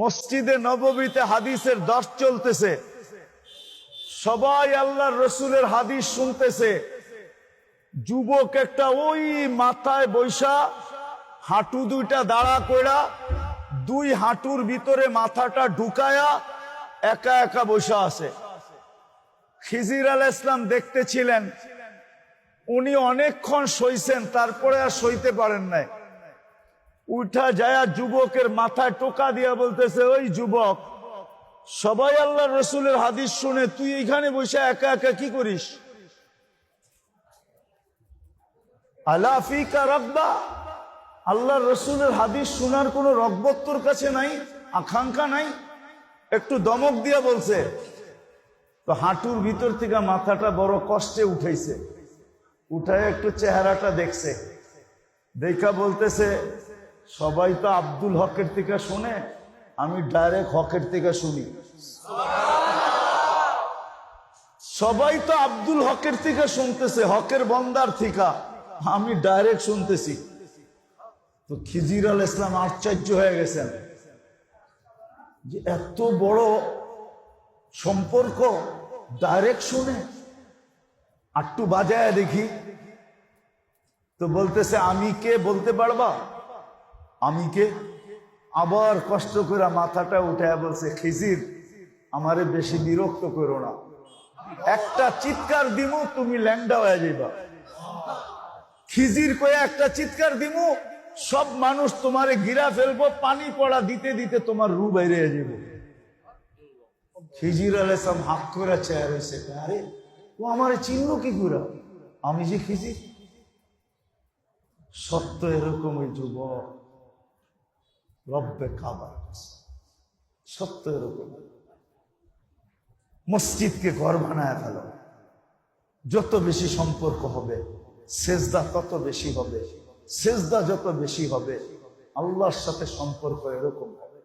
মসজিদে নববীতে হাদিসের দশ চলতেছে। সবাই আল্লাহর রসুলের হাদিস শুনতেছে। যুবক একটা ওই মাথায় বৈশা, হাঁটু দুইটা দাঁড়া কইরা দুই হাঁটুর ভিতরে মাথাটা ঢুকায়া একা একা বৈশা আছে। খিজির আল ইসলাম দেখতেছিলেন, উনি অনেকক্ষণ সইছেন তারপরে আর সইতে পারেন নাই। উঠা যায় যুবকের মাথায় টোকা দিয়া বলতেছে, ওই যুবক, সবাই আল্লাহ রসুলের হাদিস শুনে তুই এখানে বসে একা একা কি করিস? আলাফিকা রব্বা আল্লাহ রসুলের হাদিস শোনার কোনো রব্বত কাছে নাই, আকাঙ্ক্ষা নাই? একটু দমক দিয়া বলছে। তো হাঁটুর ভিতর থেকে মাথাটা বড় কষ্টে উঠাইছে। উঠায় একটু চেহারাটা দেখছে। দেখা বলতেছে সবাই তো আব্দুল হকের থেকে শুনে, আমি ডাইরেক্ট হকের থেকে শুনি। সবাই তো আব্দুল হকের থেকে শুনতেছে, হকের বন্দার থেকে। আমি ডাইরেক্ট শুনতেছি। তো খিজির আল ইসলাম আশ্চর্য হয়ে গেছেন যে এত বড় সম্পর্ক ডাইরেক্ট শুনে, আটটু বাজায় দেখি। তো বলতেছে, আমি কে বলতে পারবা? আমি কে আবার কষ্ট করে মাথাটা উঠে বলছে, খিজির, আমারে বেশি বিরক্ত করো না। একটা চিৎকার দিমু, তুমি ল্যাংডা হয়ে যাইবা। খিজির কয়ে একটা চিৎকার দিমু, সব মানুষ তোমারে গিরা ফেলব, পানি পড়া দিতে দিতে তোমার রু বাইরে যাব খিজির আলাইসলাম হাত করে চেয়ার হয়েছে আরে, ও আমার চিহ্ন কি করে? আমি যে খিজির। সত্য এরকম ওই যুবক রব্বে কাবার সত্য এরকম। মসজিদকে ঘর বানায় ফেল। যত বেশি সম্পর্ক হবে, সেজদা তত বেশি হবে, সেজদা যত বেশি হবে, আল্লাহর সাথে সম্পর্ক এরকম হবে।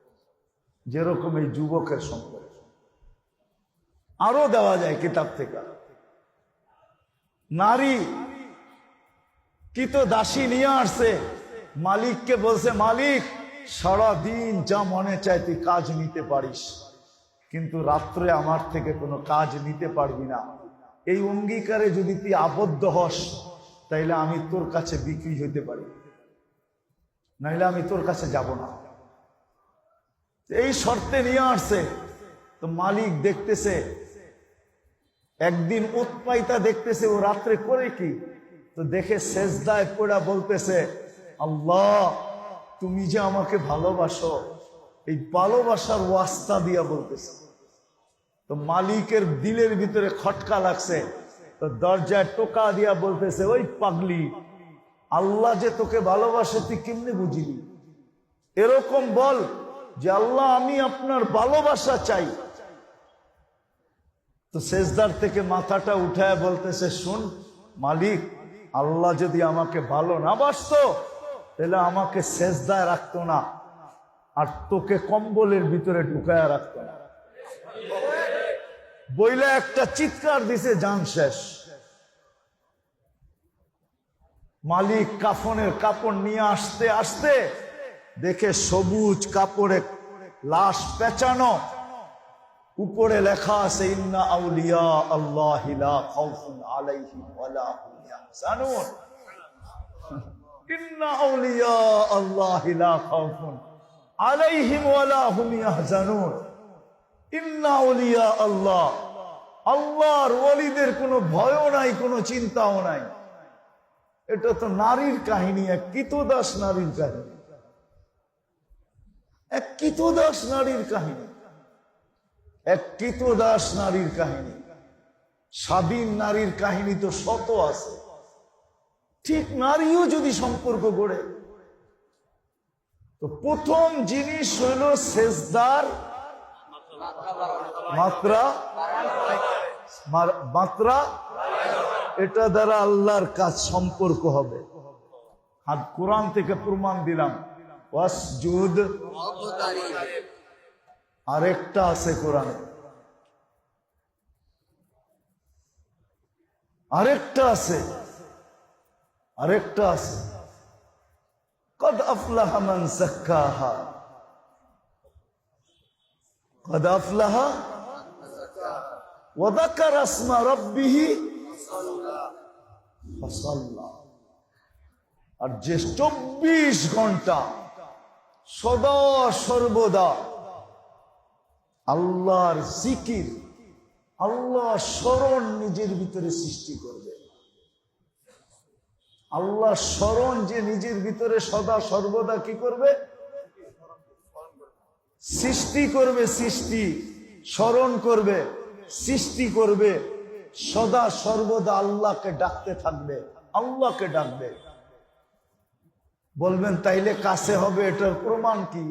যেরকম এই যুবকের সম্পর্ক। আরও দেওয়া যায় কিতাব থেকে। নারী কি তো দাসী নিয়ে আসছে, মালিককে বলছে, মালিক সারা দিন যা মনে চায় তুই কাজ নিতে পারিস। কিন্তু রাত্রে আমার থেকে কোনো কাজ নিতে পারবি না। এই অঙ্গীকারে যদি তুই আবদ্ধ হস, তাইলে আমি তোর কাছে বিক্রি হইতে পারি। নাইলে আমি তোর কাছে যাব না। এই শর্তে নিয়ে আসছে। তো মালিক দেখতেছে, একদিন উৎপাইতা দেখতেছে, ও রাত্রে করে কি? তো দেখে শেষদায় পড়া বলতেছে, আল্লাহ তুমি যে আমাকে ভালোবাসো, এই ভালোবাসার ওয়াস্তা দিয়া বলতেছে। তো মালিকের দিলের ভিতরে খটকা লাগছে, তো দরজায় টোকা দিয়া বলতেছে, ওই পাগলি, আল্লাহ যে তোকে ভালোবাসে, তুই কেমনে বুঝিলি? এরকম বল যে, আল্লাহ, আমি আপনার ভালোবাসা চাই। তো শেষদার থেকে মাথাটা উঠায় বলতেছে, শুন মালিক, আল্লাহ যদি আমাকে ভালো না বাসত তাহলে আমাকে শেষদায় রাখতো না, আর তোকে কম্বলের ভিতরে ঢুকায় রাখতো না। বইলে একটা চিৎকার দিছে যান শেষ। মালিক কাফনের কাপড় নিয়ে আসতে আসতে দেখে সবুজ কাপড়ে লাশ পেঁচানো। উপরে লেখা আছে, ইন্না আউলিয়া আল্লাহ হুম ইয়াহজানুন। ইন্না আউলিয়া আল্লাহ আল্লাহর ওলিদের কোনো ভয়ও নাই, কোনো চিন্তাও নাই। এটা তো নারীর কাহিনী, এক কিতদাস নারীর কাহিনী। এক কিতদাস নারীর কাহিনী। এক কিতদাস নারীর কাহিনী। স্বাধীন নারীর কাহিনী তো শত আছে। ঠিক নারীও যদি সম্পর্ক গড়ে, তো প্রথম জিনিস হইল শেষদার মাত্রা। মাত্রা, এটা দ্বারা আল্লাহর কাজ সম্পর্ক হবে। আর কোরআন থেকে প্রমাণ দিলাম। ওয়াসজুদ। আরেকটা আছে কোরআনে। আরেকটা আছে। আরেকটা আছে। কদ আফলাহা মান সাক্কাহা। কদ আফলাহা ওয়াদাকার আসমা রব্বিহি ফসাল্লাহ আর যে চব্বিশ ঘণ্টা সদা সর্বদা আল্লাহর জিকির আল্লাহ স্মরণ নিজের ভিতরে সৃষ্টি করবে। আল্লাহ স্মরণ যে নিজের ভিতরে সদা সর্বদা কি করবে? সৃষ্টি করবে সৃষ্টি, স্মরণ করবে, সৃষ্টি করবে, সদা সর্বদা আল্লাহকে ডাকতে থাকবে, আল্লাহকে ডাকবে। বলবেন, তাইলে কাছে হবে, এটার প্রমাণ কি?